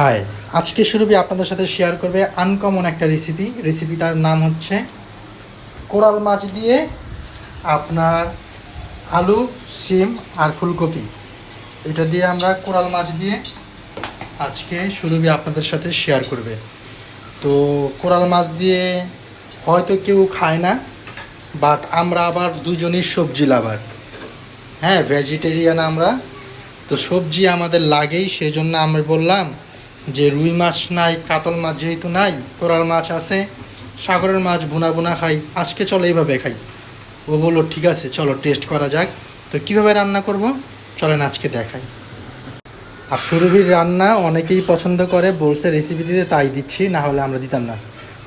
High আজকে শুরুবি আপনাদের সাথে শেয়ার করবে আনকমন একটা রেসিপি রেসিপিটার নাম হচ্ছে কোরাল মাছ দিয়ে আপনার আলু, সিম আর ফুলকপি। এটা দিয়ে আমরা কোরাল মাছ দিয়ে আজকে শুরুবি আপনাদের সাথে শেয়ার করবে। তো কোরাল মাছ দিয়ে হয়তো কেউ খায় না বাট আমরা আবার দুজনই সবজি লাভার। হ্যাঁ ভেজিটেরিয়ান আমরা। তো সবজি আমাদের লাগেই সেই জন্য আমরা বললাম যে রুই মাছ নাই, কাতল মাছ যেহেতু নাই, কোরাল মাছ আছে, সাগরের মাছ বুনা বুনা খাই, আজকে চলো এইভাবে খাই। ও বলল, ঠিক আছে, চলো টেস্ট করা যাক। তো কীভাবে রান্না করব? চলেন আজকে দেখাই। আর সুরভির রান্না অনেকেই পছন্দ করে, বলছে রেসিপি দিতে, তাই দিচ্ছি, না হলে আমরা দিতাম না।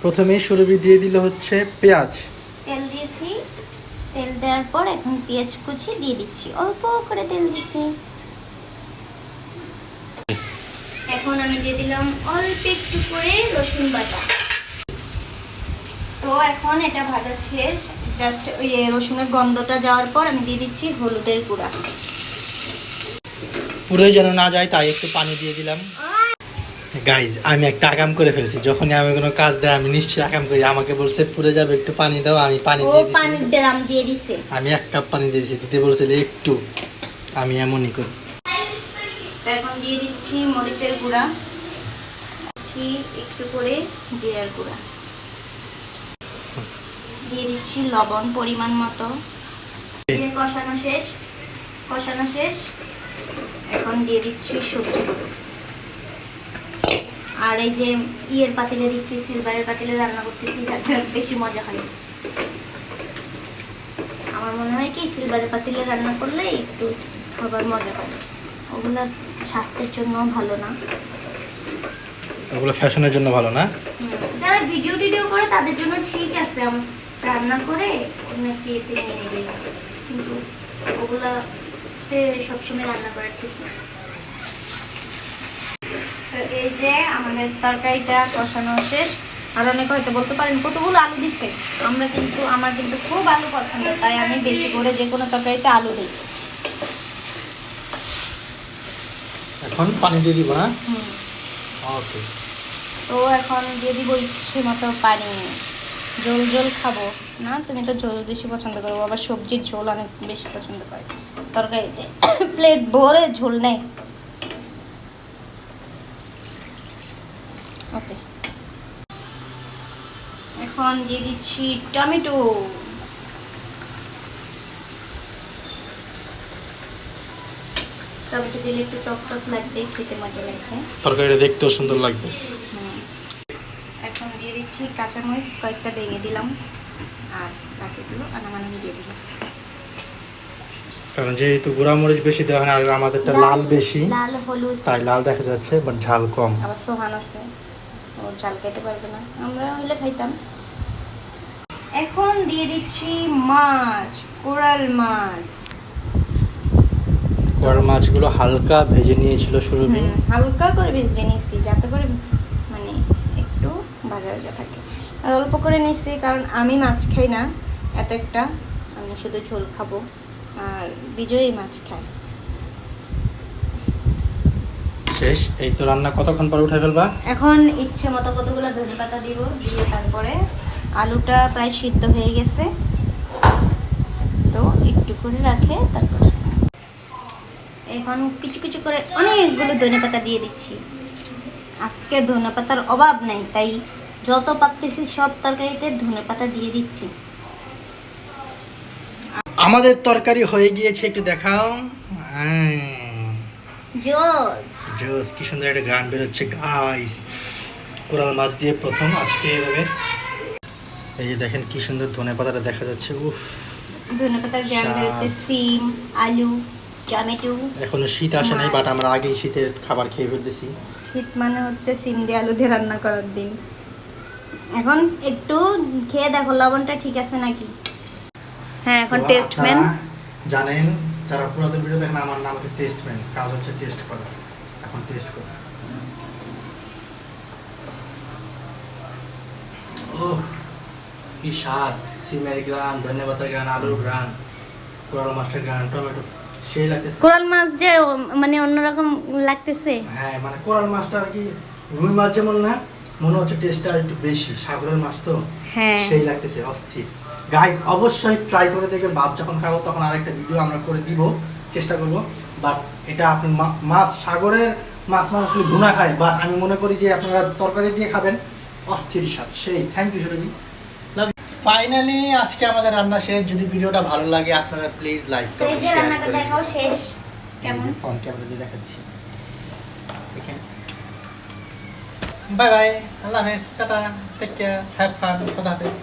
প্রথমেই সুরভি দিয়ে দিল হচ্ছে পেঁয়াজ। তেল দিয়েছি। তেল দেওয়ার পর এখন পেঁয়াজ কুচি দিয়ে দিচ্ছি। অল্প করে তেল দিচ্ছি এখন আমি দিয়ে দিলাম অল্প একটু করে রসুন বাটা। তো এখন এটা ভাজা শেষ। জাস্ট ওই রসুনের গন্ধটা যাওয়ার পর আমি দিয়ে দিচ্ছি হলুদের গুঁড়া। পুরোই যেন না যায় তাই একটু পানি দিয়ে দিলাম। গাইজ আমি একটা আগাম করে ফেলেছি। যখনই আমি কোনো কাজ দেয় আমি নিশ্চয়ই আকাম করি। আমাকে বলছে পুরে যাবে একটু পানি দাও আমি পানি দিয়ে দিছি। আমি এক কাপ পানি দিয়েছি দিতে বলছিল একটু। আমি এমনই করি। এখন দিয়ে দিচ্ছি মরিচের গুঁড়া। দিচ্ছি একটু করে জিরার গুঁড়া। দিয়ে দিচ্ছি লবণ পরিমাণ মতো। কষানো শেষ। কষানো শেষ। এখন দিয়ে দিচ্ছি সবজিগুলো আর এই যে ইয়ের পাতিলে দিচ্ছি, সিলভারের পাতিলে রান্না করতেছি বেশি মজা হয়। আমার মনে হয় কি, সিলভারের পাতিলে রান্না করলে একটু খাবার মজা হয়। ওগুলা স্বাস্থ্যের জন্য ভালো না। ওগুলো ফ্যাশনের জন্য ভালো না? যারা ভিডিও টিডিও করে তাদের জন্য ঠিক আছে। রান্না করে অনেক ইয়েতে নিয়ে নেবে কিন্তু ওগুলাতে সবসময় রান্না করা ঠিক না। তো এই যে আমাদের তরকারিটা কষানো শেষ। আর অনেকে হয়তো বলতে পারেন কতগুলো আলু দিচ্ছে আমরা কিন্তু আমার কিন্তু খুব আলু পছন্দ তাই আমি বেশি করে যে কোনো তরকারিতে আলু দিই। এখন পানি দিয়ে দিব না ওকে তো এখন দিয়ে দিব ইচ্ছে মতো পানি। জল ঝোল খাব। না তুমি তো ঝোল বেশি পছন্দ করো আবার সবজির ঝোল অনেক বেশি পছন্দ করে। তরকারিতে প্লেট ভরে ঝোল নেই। ওকে এখন দিয়ে দিচ্ছি টমেটো। টমেটো দিলে একটু টক টক লাগবে খেতে মজা লাগছে তরকারিটা দেখতেও সুন্দর লাগবে। এখন দিয়ে দিচ্ছি কাঁচামরিচ কয়েকটা ভেঙে দিলাম। আর বাকিগুলো আনামানামি দিয়ে দিলাম। কারণ যেহেতু গুঁড়া মরিচ বেশি দেওয়া হয় না আর আমাদেরটা লাল বেশি লাল হলুদ। তাই লাল দেখা যাচ্ছে বাট ঝাল কম। আবার সোহান আছে ও চাল খেতে পারবে না। আমরা হলে খাইতাম। এখন দিয়ে দিচ্ছি মাছ কোরাল মাছ। কোরাল মাছগুলো হালকা ভেজে নিয়েছিল সুরভি। হুম, হালকা করে ভেজে নিয়েছি যাতে করে মানে একটু ভাজা ভাজা থাকে। আর অল্প করে নিচ্ছি কারণ আমি মাছ খাই না এত একটা। আমি শুধু ঝোল খাব আর বিজয়ী মাছ খাই শেষ এই তো রান্না কতক্ষণ পর উঠে ফেলবা? এখন ইচ্ছে মতো কতগুলো ধনে পাতা দিব দিয়ে তারপরে আলুটা প্রায় সিদ্ধ হয়ে গেছে। তো একটু করে রাখে তারপর এখন কিছু কিছু করে অনেকগুলো ধনে পাতা দিয়ে দিচ্ছি। আজকে ধনে পাতার অভাব নেই তাই যত পারতেছি সব তরকারিতে ধনে পাতা দিয়ে দিচ্ছি। আমাদের তরকারি হয়ে গিয়েছে একটু দেখাও। জোস। জোস কি সুন্দর একটা গান বেরোচ্ছে গাইস কোরাল মাছ দিয়ে প্রথম আজকে এভাবে। এই যে দেখেন কি সুন্দর ধনে পাতাটা দেখা যাচ্ছে উফ। ধনে পাতার শাক। বেরোচ্ছে সিম আলু। টমেটো। এখনও শীত আসে নাই বাট আমরা আগেই শীতের খাবার খেয়ে ফেলতেছি। শীত মানে হচ্ছে সিম দিয়ে আলু দিয়ে রান্না করার দিন। এখন একটু খেয়ে দেখো লবণটা ঠিক আছে নাকি? হ্যাঁ এখন টেস্ট ম্যান জানেন যারা পুরাতন ভিডিও দেখেন আমার নাম হচ্ছে টেস্ট ম্যান কাজ হচ্ছে টেস্ট করা। এখন টেস্ট করা। ও কি স্বাদ। সিমের গ্রান ধন্যবাদের গ্রান আলুর গ্রান কোরাল মাছের গ্রান টমেটো সেই লাগতেছে। কোরাল মাছ যে মানে অন্যরকম লাগতেছে? হ্যাঁ মানে কোরাল মাছটা আর কি রুই মাছ যেমন না মনে হচ্ছে টেস্টটা একটু বেশি। সাগরের মাছ তো হ্যাঁ। সেই লাগতেছে অস্থির। গাইজ অবশ্যই ট্রাই করে দেখবেন ভাত যখন খাব তখন আরেকটা ভিডিও আমরা করে দিব চেষ্টা করব। বাট এটা আপনি মাছ সাগরের মাছ মানুষগুলি গুণা খায়। বাট আমি মনে করি যে আপনারা তরকারি দিয়ে খাবেন অস্থির স্বাদ। সেই থ্যাংক ইউ সুরভি ফাইনালি আজকে আমাদের রান্না শেষ। যদি ভিডিওটা ভালো লাগে আপনারা প্লিজ লাইক করুন এই যে রান্নাটা দেখাও শেষ। কেমন? ফোন ক্যামেরা দিয়ে দেখাচ্ছি। দেখেন। বাই বাই আল্লাহ হাফেজ। Tata. Take care have fun খোদা হাফেজ।